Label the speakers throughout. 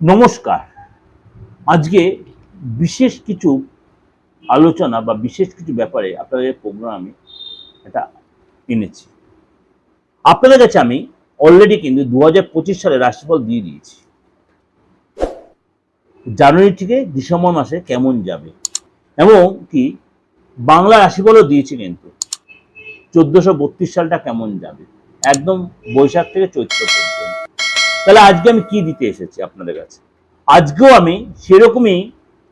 Speaker 1: নমস্কার। আজকে বিশেষ কিছু আলোচনা বা বিশেষ কিছু ব্যাপারে আপনাদের প্রোগ্রামে এটা এনেছি। আপনাদের কাছে আমি অলরেডি কিন্তু দু হাজার পঁচিশ সালে রাশিফল দিয়ে দিয়েছি। জানুয়ারি থেকে ডিসেম্বর মাসে কেমন যাবে? এবং কি বাংলা রাশিফলও দিয়েছি কিন্তু। চোদ্দশো সালটা কেমন যাবে? একদম বৈশাখ থেকে চৈত্র পর্যন্ত। তাহলে আজকে আমি কি দিতে এসেছি আপনাদের কাছে? আজকেও আমি সেরকমই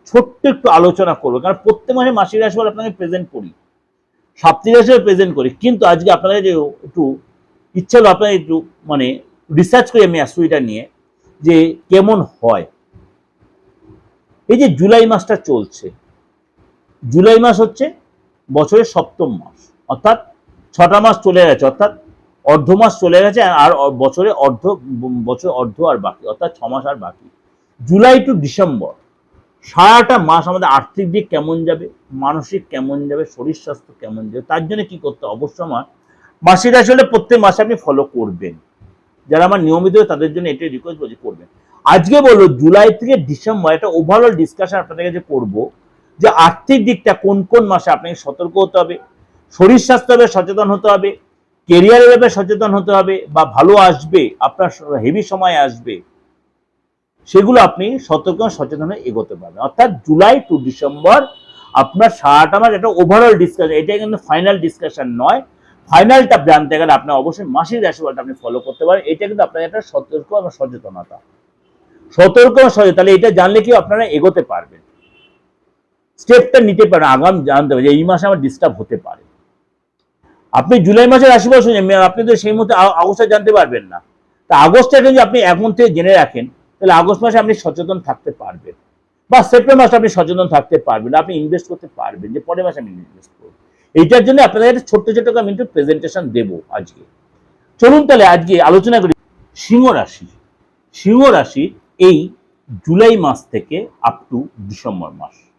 Speaker 1: ছোট্ট একটু আলোচনা করব, কারণ প্রত্যেক মাসে মাসিক রাশিফল আপনাকে প্রেজেন্ট করি। সাপ্তাহিক রাশিফল প্রেজেন্ট করি, কিন্তু আজকে আপনাদের যে একটু ইচ্ছা হলো আপনাদের একটু মানে রিসার্চ করি আমি অ্যাস্ট্রোইটা নিয়ে, যে কেমন হয়। এই যে জুলাই মাসটা চলছে, জুলাই মাস হচ্ছে বছরের সপ্তম মাস, অর্থাৎ ছটা মাস চলে গেছে, অর্থাৎ অর্ধ মাস চলে গেছে আর বছরে অর্ধ বছর অর্ধ আর বাকি, অর্থাৎ ছ মাস আর বাকি। জুলাই টু ডিসেম্বর, সারাটা মাস আমাদের আর্থিক দিক কেমন যাবে, মানসিক কেমন যাবে, শরীর স্বাস্থ্য কেমন যাবে, তার জন্য কি করতে হবে? অবশ্য আমার মাসিক আসলে প্রত্যেক মাসে আপনি ফলো করবেন। যারা আমার নিয়মিত, তাদের জন্য এটাই রিকোয়েস্ট বলছি করবেন। আজকে বলব জুলাই থেকে ডিসেম্বর, একটা ওভারঅল ডিসকাশন আপনাদের কাছে করব, যে আর্থিক দিকটা কোন কোন মাসে আপনাকে সতর্ক হতে হবে, শরীর স্বাস্থ্য ব্যাপারে সচেতন হতে হবে কেরিয়ারের ব্যাপারে সচেতন হতে হবে বা ভালো আসবে, আপনার হেভি সময় আসবে, সেগুলো আপনি সতর্ক সচেতন এগোতে পারবেন। অর্থাৎ জুলাই টু ডিসেম্বর আপনার সারাটা মাস একটা ওভারঅল ডিসকাশন এটা কিন্তু ফাইনাল ডিসকাশন নয়। ফাইনালটা জানতে গেলে আপনার অবশ্যই মাসিক রাশিফলটা আপনি ফলো করতে পারেন, এটা কিন্তু আপনার একটা সতর্ক এবং সচেতনতা। সতর্ক সচেতন, তাহলে এটা জানলে কি আপনারা এগোতে পারবেন। স্টেপটা নিতে পারেন, আগাম জানতে হবে যে এই মাসে আমার ডিস্টার্ব হতে পারে। আপনি জুলাই মাসের রাশিফল মে- আপনি তো সেই আ- আগস্টে জানতে পারবেন না। তা আগস্টে যদি আপনি এখন থেকে জেনে রাখেন, তাহলে আগস্ট মাসে আপনি সচেতন থাকতে পারবেন। বা সেপ্টেম্বর মাসে আপনি সচেতন থাকতে পারবেন, আপনি ইনভেস্ট করতে পারবেন যে পরের মাসে আমি ইনভেস্ট করব। এইটার জন্য আপনাদের একটা ছোট্ট ছোট্ট আমি একটু প্রেজেন্টেশন দেবো আজকে। চলুন তাহলে আজকে আলোচনা করি। সিংহ রাশি। সিংহ রাশি এই জুলাই মাস থেকে আপ টু ডিসেম্বর মাস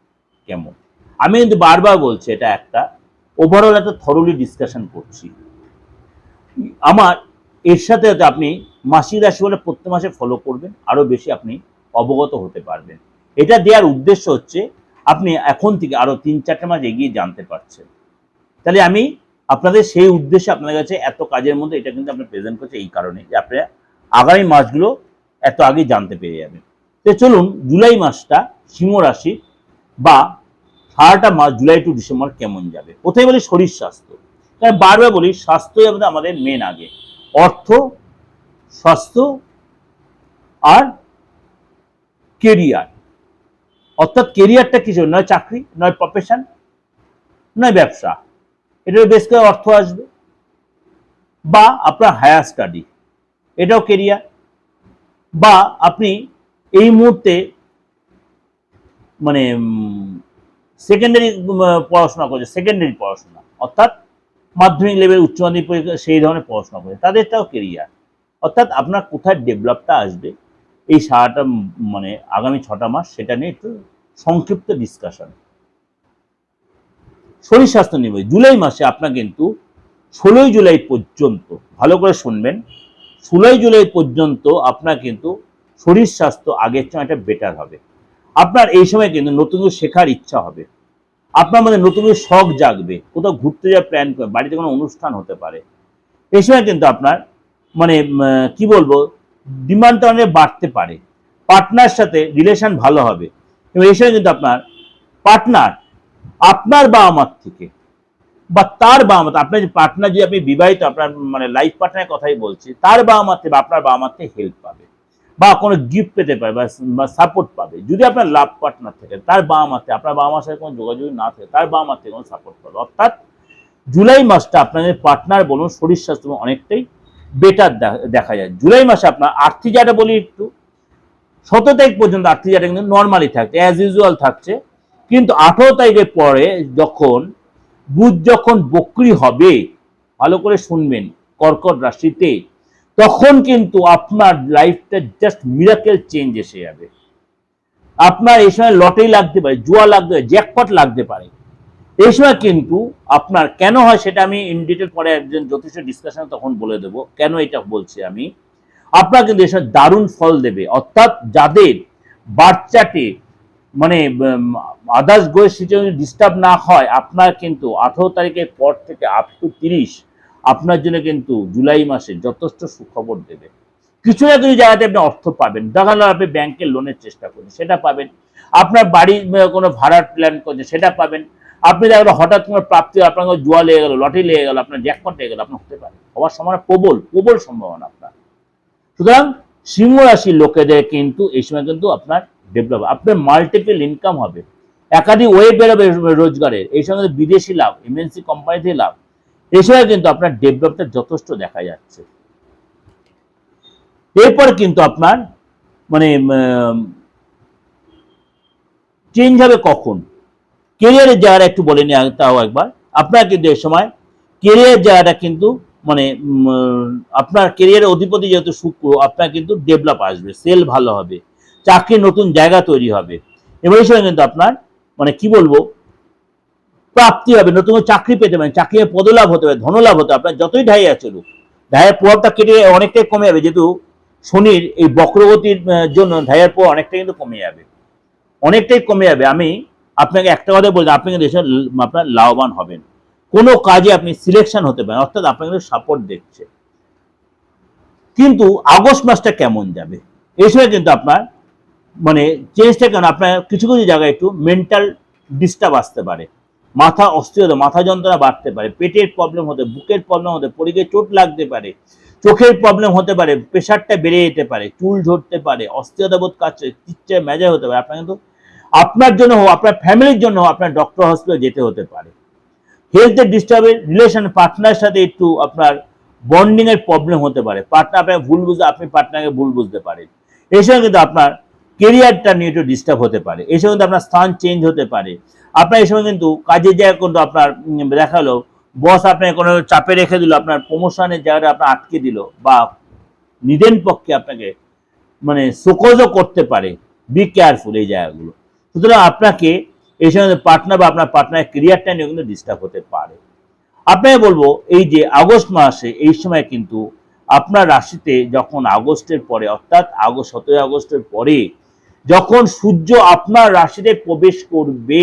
Speaker 1: কেমন? আমি কিন্তু বারবার বলছি, এটা একটা ওভারঅল একটা থরলি ডিসকাশন করছি। আমার, এর সাথে সাথে আপনি মাসিক রাশি বলে প্রত্যেক মাসে ফলো করবেন, আরও বেশি আপনি অবগত হতে পারবেন। এটা দেওয়ার উদ্দেশ্য হচ্ছে, আপনি এখন থেকে আরও তিন চারটে মাস এগিয়ে জানতে পারছেন। তাহলে আমি আপনাদের সেই উদ্দেশ্যে আপনাদের কাছে এত কাজের মধ্যে এটা কিন্তু আপনি প্রেজেন্ট করছে এই কারণে যে আপনারা আগামী মাসগুলো এত আগে জানতে পেরে যাবেন। তো চলুন, জুলাই মাসটা সিংহ রাশি বা সারাটা মাস, জুলাই টু ডিসেম্বর কেমন যাবে? প্রথমে বলি শরীর স্বাস্থ্য? কারণ বারবার বলি, স্বাস্থ্যই আমাদের আমাদের মেন আগে। অর্থ, স্বাস্থ্য আর কেরিয়ার অর্থাৎ কেরিয়ারটা কিছু নয় চাকরি, নয় প্রফেশন নয় ব্যবসা। এটার বেশ করে অর্থ আসবে। বা আপনার হায়ার স্টাডি এটাও কেরিয়ার বা আপনি এই মুহূর্তে মানে সেকেন্ডারি পড়াশোনা করছে সেকেন্ডারি পড়াশোনা। অর্থাৎ মাধ্যমিক লেভেল উচ্চ মাধ্যমিক সেই ধরনের পড়াশোনা করে তাদেরটাও কেরিয়ার অর্থাৎ আপনার কোথায় ডেভেলপটা আসবে, এই সারাটা মানে আগামী ছটা মাস, সেটা নিয়ে একটু সংক্ষিপ্ত ডিসকাশন শরীর স্বাস্থ্য নিয়ে জুলাই মাসে আপনার কিন্তু ষোলোই জুলাই পর্যন্ত, ভালো করে শুনবেন, ষোলোই জুলাই পর্যন্ত আপনার কিন্তু শরীর স্বাস্থ্য আগের চেয়ে একটা বেটার হবে। আপনার এই সময় কিন্তু নতুন কিছু শেখার ইচ্ছা হবে। আপনার মধ্যে নতুন কিছু শখ জাগবে। কোথাও ঘুরতে যাওয়ার প্ল্যান করে, বাড়িতে কোনো অনুষ্ঠান হতে পারে। এই সময় কিন্তু আপনার মানে কি বলব ডিমান্ডটা অনেক বাড়তে পারে। পার্টনার সাথে রিলেশন ভালো হবে। এবং এই সময় কিন্তু আপনার পার্টনার আপনার বা আমার থেকে বা তার বা আমার আপনার যে পার্টনার যদি আপনি বিবাহিত, আপনার মানে লাইফ পার্টনারের কথাই বলছি, তার বা আমার থেকে বা আপনার বা আমার থেকে হেল্প পাবে। বা কোনো গিফট পেতে পারে বা- সাপোর্ট পাবে। যদি আপনার লাভ পার্টনার থাকে, তার বা আমার থেকে, আপনার বাবা মার সাথে কোনো যোগাযোগ না থাকে, তার বা আমার থেকে কোনো সাপোর্ট পাবে। অর্থাৎ জুলাই মাসটা আপনাদের পার্টনার বলুন, শরীর স্বাস্থ্য অনেকটাই বেটার দেখা যায়। জুলাই মাসে আপনার আর্থিক জায়গাটা বলি একটু, সতেরো তারিখ পর্যন্ত আর্থিক জায়গাটা কিন্তু নর্মালি থাকছে অ্যাজ ইউজুয়াল থাকছে। কিন্তু আঠেরো তারিখের পরে যখন বুধ যখন বকরি হবে, ভালো করে শুনবেন, কর্কট রাশিতে তখন কিন্তু আপনার লাইফটা জাস্ট মিরাকেল চেঞ্জ এসে যাবে। আপনার এই সময় লটারি লাগতে পারে, জুয়া লাগতে পারে জ্যাকপট লাগতে পারে। এই সময় কিন্তু আপনার কেন হয় সেটা আমি ইন ডিটেল পরে একজন জ্যোতিষ ডিসকাশন তখন বলে দেবো, কেন এটা বলছি আমি। আপনার কিন্তু এসব দারুণ ফল দেবে, অর্থাৎ যাদের বাচ্চাটে মানে আদার্স গোয়ের সিচুয়েশন ডিস্টার্ব না হয়, আপনার কিন্তু আঠেরো তারিখের পর থেকে আপ টু তিরিশ আপনার জন্য কিন্তু জুলাই মাসে যথেষ্ট সুখবর দেবে। কিছু না কিছু জায়গাতে আপনি অর্থ পাবেন। দেখা গেল আপনি ব্যাংকের লোনের চেষ্টা করছেন সেটা পাবেন। আপনার বাড়ির কোনো ভাড়ার প্ল্যান করছেন, সেটা পাবেন। আপনি দেখা হঠাৎ কোনো প্রাপ্তি, আপনার জুয়া লেগে গেল, লটারি লেগে গেল, আপনার জ্যাকপট লেগে গেল আপনার হতে পারে হওয়ার সম্ভাবনা প্রবল প্রবল সম্ভাবনা আপনার। সুতরাং সিংহ রাশির লোকেদের কিন্তু এই সময় কিন্তু আপনার ডেভেলপ আপনার মাল্টিপল ইনকাম হবে। একাধিক ওয়ে বেরোবে রোজগারের। এই সময় বিদেশি লাভ এমএনসি কোম্পানি থেকে লাভ। সময় কিন্তু আপনার ডেভেলপটা যথেষ্ট দেখা যাচ্ছে। এরপর কিন্তু আপনার মানে চেঞ্জ হবে কখন? কেরিয়ারের জায়গাটা একটু বলে নিয়ে তাও একবার। আপনার কিন্তু এই সময় কেরিয়ার জায়গাটা কিন্তু মানে আপনার কেরিয়ারের অধিপতি যেহেতু শুক্র, আপনার কিন্তু ডেভেলপ আসবে সেল ভালো হবে চাকরির নতুন জায়গা তৈরি হবে। এবং এই সময় কিন্তু আপনার মানে কি বলব প্রাপ্তি হবে, নতুন চাকরি পেতে পারেন, চাকরির পদলাভ হতে পারে, ধনলাভ হতে আপনার যতই ঢাইয়া চলুক ঢাইয়ের প্রভাবটা কেটে অনেকটাই কমে যাবে, যেহেতু শনির এই বক্রগতির জন্য ঢাইয়ের প্রভাব অনেকটাই কিন্তু কমে যাবে। অনেকটাই কমে যাবে। আমি আপনাকে একটা কথা বলছি, আপনি কিন্তু এসে আপনার লাভবান হবেন। কোনো কাজে আপনি সিলেকশন হতে পারেন, অর্থাৎ আপনার কিন্তু সাপোর্ট দেখছে কিন্তু আগস্ট মাসটা কেমন যাবে? এই সময় কিন্তু আপনার মানে চেঞ্জটা কেন আপনার কিছু কিছু জায়গায় একটু মেন্টাল ডিস্টার্ব আসতে পারে। মাথা অস্থিরতা মাথা যন্ত্রণা বাড়তে পারে, পেটের প্রবলেম হতে, বুকের প্রবলেম হতে, পরিকে চোট লাগতে পারে, চোখের প্রবলেম হতে পারে প্রেশারটা বেড়ে যেতে পারে, চুল ঝরতে পারে, অস্থিরতা বোধ কাছে চিচ্ছে মেজা হতে পারে। আপনার কিন্তু, আপনার জন্য হোক, আপনার ফ্যামিলির জন্য আপনার ডক্টর হসপিটাল যেতে হতে পারে। হেলথের ডিস্টার্বের রিলেশন পার্টনার সাথে একটু আপনার বন্ডিং এর প্রবলেম হতে পারে। পার্টনার আপনাকে ভুল বুঝতে, আপনি পার্টনারকে ভুল বুঝতে পারেন। এই সময় কিন্তু আপনার কেরিয়ারটা নিয়ে একটু ডিস্টার্ব হতে পারে। এই সময় কিন্তু আপনার স্থান চেঞ্জ হতে পারে। আপনার এই সময় কিন্তু কাজের জায়গা কিন্তু আপনার দেখাল। বস আপনাকে কোনো চাপে রেখে দিল, আপনার প্রমোশনের জায়গাটা আপনার আটকে দিল বা নিদেন পক্ষে আপনাকে মানে শোকজও করতে পারে। বি কেয়ারফুল এই জায়গাগুলো। সুতরাং আপনাকে এই সময় পার্টনার বা আপনার পার্টনার কেরিয়ারটা নিয়ে কিন্তু ডিস্টার্ব হতে পারে। আপনাকে বলব, এই যে আগস্ট মাসে এই সময় কিন্তু আপনার রাশিতে যখন আগস্টের পরে, অর্থাৎ আগস্ট সতেরোই আগস্টের পরে, যখন সূর্য আপনার রাশিতে প্রবেশ করবে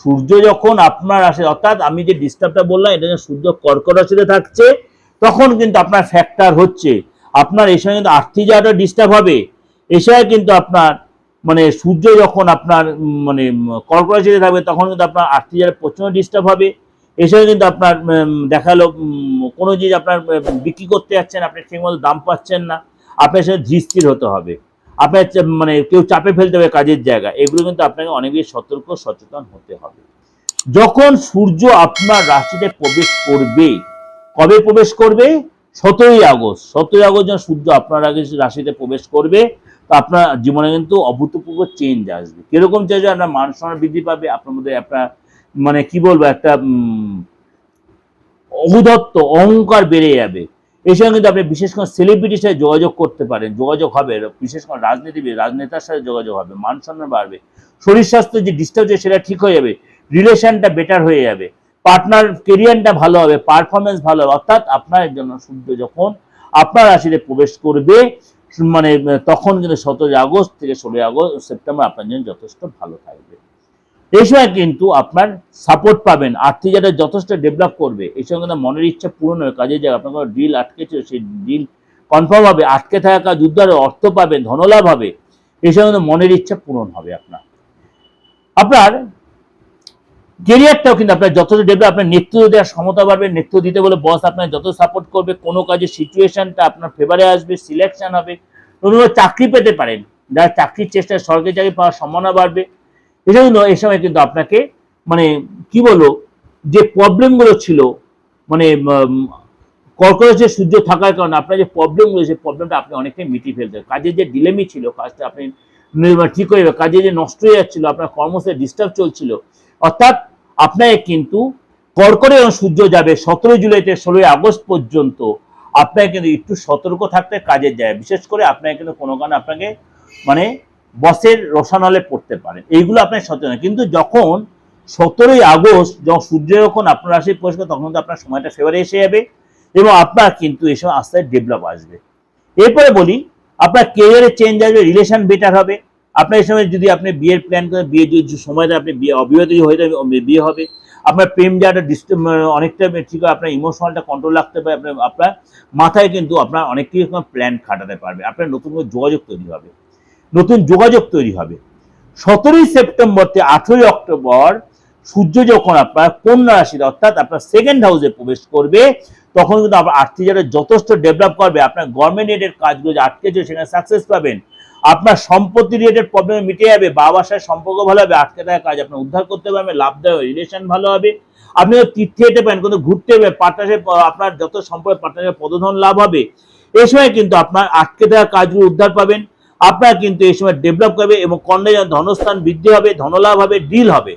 Speaker 1: সূর্য যখন আপনার আসে, অর্থাৎ আমি যে ডিস্টার্বটা বললাম, এটা সূর্য কর্কট রাশিতে থাকছে, তখন কিন্তু আপনার ফ্যাক্টর হচ্ছে। আপনার এই সময় কিন্তু আর্থিক জায়গাটা ডিস্টার্ব হবে। সময় কিন্তু আপনার মানে সূর্য যখন আপনার মানে কর্কট রাশিতে থাকবে, তখন কিন্তু আপনার আর্থিক জায়গাটা প্রচণ্ড ডিস্টার্ব হবে। সময় কিন্তু আপনার দেখা কোনো জিনিস আপনার বিক্রি করতে যাচ্ছেন, আপনি ঠিকমতো দাম পাচ্ছেন না। আপনার সাথে ধীরস্থির হতে হবে। আপনার মানে কেউ চাপে ফেলতে হবে কাজের জায়গা, এগুলো কিন্তু আপনাকে অনেক বেশি সতর্ক সচেতন হতে হবে। যখন সূর্য আপনার রাশিতে প্রবেশ করবে, কবে প্রবেশ করবে? সতেরোই আগস্ট। সতেরোই আগস্ট যখন সূর্য আপনার আগে রাশিতে প্রবেশ করবে, তো আপনার জীবনে কিন্তু অভূতপূর্ব চেঞ্জ আসবে। কীরকম চেঞ্জ আপনার মান সম্মান বৃদ্ধি পাবে, আপনার মধ্যে আপনার মানে কি বলব? একটা অহুদত্ত অহংকার বেড়ে যাবে। এই সময় কিন্তু আপনি বিশেষ করে সেলিব্রিটির সাথে যোগাযোগ করতে পারেন, যোগাযোগ হবে, বিশেষ করে রাজনীতিবিদ, রাজনেতার সাথে যোগাযোগ হবে, মান সম্মান বাড়বে, শরীর স্বাস্থ্য যে ডিস্টার্ব হচ্ছে সেটা ঠিক হয়ে যাবে রিলেশনটা বেটার হয়ে যাবে পার্টনার কেরিয়ারটা ভালো হবে পারফরমেন্স ভালো হবে, অর্থাৎ আপনার জন্য সূর্য যখন আপনার রাশিতে প্রবেশ করবে মানে তখন কিন্তু সতেরোই আগস্ট থেকে ষোলোই আগস্ট, সেপ্টেম্বর আপনার জন্য যথেষ্ট ভালো থাকবে। এই সময় কিন্তু আপনার সাপোর্ট পাবেন। আর্থিক জায়গাটা যথেষ্ট ডেভেলপ করবে এই সময় কিন্তু মনের ইচ্ছা পূরণ হবে। কাজের জায়গা আপনার ডিল আটকেছিল সেই ডিল কনফার্ম হবে, আটকে থাকা কাজ উদ্ধার অর্থ পাবেন, ধনলাভ হবে এই সময় কিন্তু মনের ইচ্ছা পূরণ হবে আপনার। আপনার কেরিয়ারটাও কিন্তু আপনার যতটা ডেভেলপ আপনার নেতৃত্ব দেওয়ার ক্ষমতা বাড়বে, নেতৃত্ব দিতে বলে বস আপনার যত সাপোর্ট করবে, কোনো কাজের সিচুয়েশনটা আপনার ফেভারে আসবে সিলেকশন হবে চাকরি পেতে পারেন। যারা চাকরির চেষ্টায় সরকারি চাকরি পাওয়ার সম্ভাবনা বাড়বে এই জন্য এই সময় কিন্তু আপনাকে মানে কি বলব, যে প্রবলেমগুলো ছিল মানে কর্করোচে সূর্য থাকার কারণে আপনার যে প্রবলেমগুলো সেই প্রবলেমটা আপনি অনেকটাই মিটিয়ে ফেলতে কাজের যে ডিলেমি ছিল, কাজটা আপনি ঠিক হয়ে কাজে যে নষ্ট হয়ে যাচ্ছিল, আপনার কর্মসে ডিস্টার্ব চলছিল, অর্থাৎ আপনাকে কিন্তু যখন সূর্য যাবে, সতেরোই জুলাইতে ষোলোই আগস্ট পর্যন্ত আপনাকে কিন্তু একটু সতর্ক থাকতে কাজের যায় বিশেষ করে আপনাকে কিন্তু কোনো কারণে আপনাকে মানে বসের রসানলে পড়তে পারেন এইগুলো আপনার সচেতন। কিন্তু যখন সতেরোই আগস্ট যখন সূর্য যখন আপনার রাশি পরিষ্কার, তখন তো আপনার সময়টা ফেভারে এসে যাবে এবং আপনার কিন্তু সময় আস্তে ডেভেলপ আসবে। এরপরে বলি, আপনার কেরিয়ারে চেঞ্জ আসবে রিলেশন বেটার হবে। আপনার এই সময় যদি আপনি বিয়ের প্ল্যান করেন বিয়ে যদি সময় দেয় আপনি বিয়ে অবিবাহিত হয়ে যাবে বিয়ে হবে। আপনার প্রেম যাটা ডিস্টার্ব অনেকটা ঠিক হয়, আপনার ইমোশনালটা কন্ট্রোল রাখতে পারে, আপনার আপনার মাথায় কিন্তু আপনার অনেক কিছু প্ল্যান খাটাতে পারবে। আপনার নতুন করে যোগাযোগ তৈরি হবে। নতুন যোগাযোগ তৈরি হবে। সতেরোই সেপ্টেম্বর থেকে আঠেরোই অক্টোবর সূর্য যখন আপনার কন্যা রাশিতে, অর্থাৎ আপনার সেকেন্ড হাউসে প্রবেশ করবে, তখন কিন্তু আপনার আর্থিক যারা যথেষ্ট ডেভেলপ করবে। আপনার গভর্নমেন্ট রিলেটেড কাজগুলো যে আটকেছে, সেখানে সাকসেস পাবেন। আপনার সম্পত্তি রিলেটেড প্রবলেম মিটে যাবে, বাবার সাথে সম্পর্ক ভালো হবে, আটকে থাকা কাজ আপনার উদ্ধার করতে পারবেন, লাভদায়ক রিলেশন ভালো হবে। আপনি তীর্থে যেতে পারেন, কিন্তু ঘুরতে যাবেন পার্টনারশিপ আপনার যত সম্পর্ক পার্টনারশিপ পদধন লাভ হবে। এই সময় কিন্তু আপনার আটকে থাকা কাজগুলো উদ্ধার পাবেন। আপনার কিন্তু এই সময় ডেভেলপ করবে এবং কর্ণে ধনস্থান বৃদ্ধি হবে, ধনলাভ হবে ডিল হবে।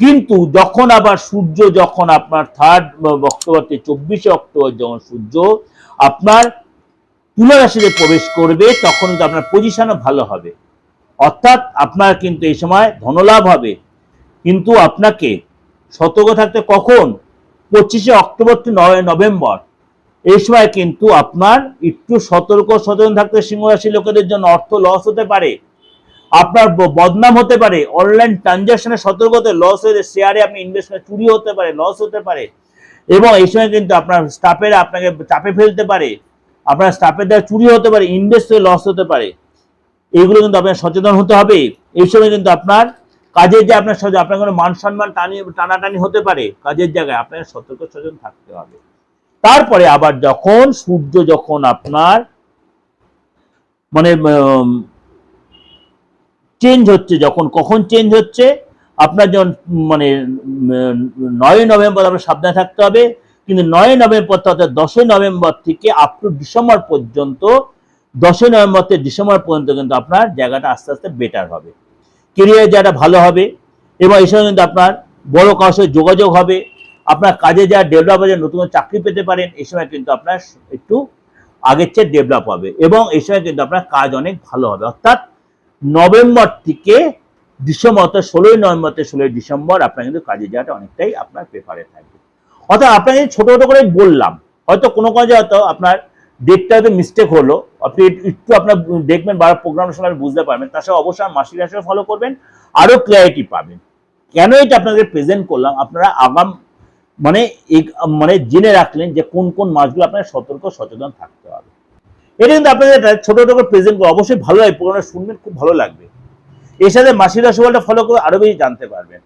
Speaker 1: কিন্তু যখন আবার সূর্য, যখন আপনার থার্ড অক্টোবর থেকে চব্বিশে অক্টোবর যখন সূর্য আপনার তুলা রাশিতে প্রবেশ করবে, তখন কিন্তু আপনার পজিশনও ভালো হবে। অর্থাৎ আপনার কিন্তু এই সময় ধনলাভ হবে। কিন্তু আপনাকে সতর্ক থাকতে কখন? পঁচিশে অক্টোবর টু নয় নভেম্বর। এই সময় কিন্তু আপনার একটু সতর্ক সচেতন থাকতে সিংহ রাশির লোকেদের জন্য অর্থ লস হতে পারে। আপনার বদনাম হতে পারে অনলাইন ট্রানজাকশনে সতর্ক হতে লস হয়ে শেয়ারে আপনি ইনভেস্টমেন্ট চুরি হতে পারে লস হতে পারে। এবং এই সময় কিন্তু আপনার স্টাফেরা আপনাকে চাপে ফেলতে পারে, আপনার স্টাফের দ্বারা চুরি হতে পারে ইনভেস্ট হয়ে লস হতে পারে। এইগুলো কিন্তু আপনার সচেতন হতে হবে। এই সময় কিন্তু আপনার কাজের যে আপনার আপনার কোনো মান সম্মান টানি টানাটানি হতে পারে, কাজের জায়গায় আপনাকে সতর্ক সচেতন থাকতে হবে। তারপরে আবার যখন সূর্য যখন আপনার মানে চেঞ্জ হচ্ছে, যখন কখন চেঞ্জ হচ্ছে, আপনার যখন মানে নয় নভেম্বর আপনার সাবধানে থাকতে হবে, কিন্তু নয় নভেম্বর অর্থাৎ দশই নভেম্বর থেকে আপ টু ডিসেম্বর পর্যন্ত, দশই নভেম্বর থেকে ডিসেম্বর পর্যন্ত কিন্তু আপনার জায়গাটা আস্তে আস্তে বেটার হবে। কেরিয়ার জায়গাটা ভালো হবে, এবং এই সময় কিন্তু আপনার বড় কারোর যোগাযোগ হবে আপনার কাজে যা ডেভেলপ হয়ে নতুন চাকরি পেতে পারেন, এই সময় কিন্তু আপনার একটু আগের চেয়ে ডেভেলপ হবে এবং এই সময় কিন্তু আপনার কাজ অনেক ভালো হবে। অর্থাৎ নভেম্বর থেকে ডিসেম্বর অর্থাৎ ষোলোই নভেম্বর থেকে ষোলোই ডিসেম্বর আপনার কিন্তু কাজে যাওয়াটা অনেকটাই আপনার পেপারে থাকবে। অর্থাৎ আপনাকে ছোট ছোট করে বললাম, হয়তো কোনো কাজে হয়তো আপনার ডেটটা হয়তো মিস্টেক হলো, আপনি একটু- আপনার দেখবেন বা প্রোগ্রামের সময় বুঝতে পারবেন, তার সাথে অবশ্যই মাসিক রাশিও ফলো করবেন আরও ক্লিয়ারিটি পাবেন। কেন এটা আপনাদের প্রেজেন্ট করলাম, আপনারা আগাম মানে মানে জেনে রাখলেন যে কোন কোন মাছগুলো আপনার সতর্ক, সচেতন থাকতে হবে। এটা কিন্তু আপনাদের ছোট ছোট প্রেজেন্ট করে অবশ্যই ভালো লাগে প্রোগ্রামটা শুনবেন, খুব ভালো লাগবে। এর সাথে মাসিক রাশিফলটা ফলো করে আরও বেশি জানতে পারবেন।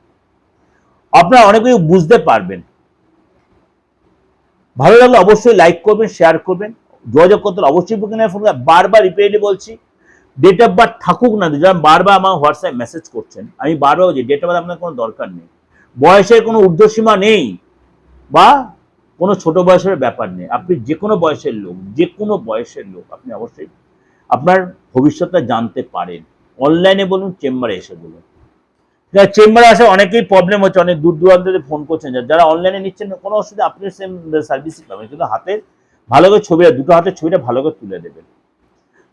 Speaker 1: আপনারা অনেক কিছু বুঝতে পারবেন। ভালো লাগলে অবশ্যই লাইক করবেন শেয়ার করবেন। যোগাযোগ করতে অবশ্যই বুকিং ফোন। বারবার রিপিটেডলি বলছি। ডেট অফ বার্থ থাকুক না যারা বারবার আমার হোয়াটসঅ্যাপ মেসেজ করছেন। আমি বারবার বলছি ডেট অফ বার্থ আপনার কোনো দরকার নেই। বয়সের কোনো ঊর্ধ্বসীমা নেই। বা কোনো ছোট বয়সের ব্যাপার নেই। আপনি যে কোনো বয়সের লোক যে কোনো বয়সের লোক আপনি অবশ্যই আপনার ভবিষ্যৎটা জানতে পারেন। অনলাইনে বলুন, চেম্বারে এসে বলুন। চেম্বারে আসে অনেকেই প্রবলেম হচ্ছে, অনেক দূর দূরান্ত ফোন করছেন যারা অনলাইনে নিচ্ছেন, কোনো অসুবিধা, আপনি সেম সার্ভিসই পাবেন। কিন্তু হাতের ভালো করে ছবিটা দুটো হাতের ছবিটা ভালো করে তুলে দেবেন।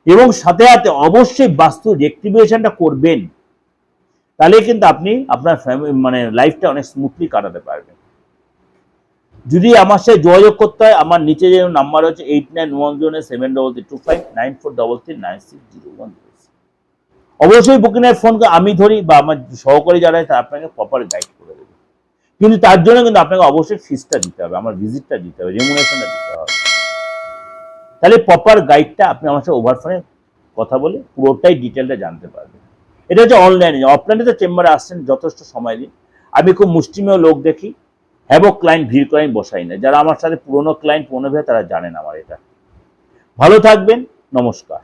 Speaker 1: এবং সাথে সাথে অবশ্যই বাস্তু রেক্টিফিকেশনটা করবেন। তাহলে কিন্তু আপনি আপনার ফ্যামিলি মানে লাইফটা অনেক স্মুথলি কাটাতে পারবেন। যদি আমার সাথে যোগাযোগ করতে হয়, আমার নিচে যে নাম্বার হচ্ছে eight nine one zero seven double three two five nine four double three nine six zero one অবশ্যই বুকিংয়ের ফোন আমি ধরি বা আমার সহকারী যারা তারা আপনাকে প্রপার গাইড করে দেবে। কিন্তু তার জন্য কিন্তু আপনাকে অবশ্যই ফিসটা দিতে হবে, আমার ভিজিটটা দিতে হবে রেমুনেশনটা দিতে হবে। তাহলে প্রপার গাইডটা আপনি আমার সাথে ওভার ফোনে কথা বলে পুরোটাই ডিটেলটা জানতে পারবেন। এটা হচ্ছে অনলাইনে অফলাইনে তো চেম্বারে আসছেন যথেষ্ট সময় দিন আমি খুব মুষ্টিমেয় লোক দেখি। হ্যাবক ক্লায়েন্ট ভিড় আমি বসাই না। যারা আমার সাথে পুরনো ক্লায়েন্ট, পুরনো ভেবে তারা জানেন আমার এটা। ভালো থাকবেন, নমস্কার।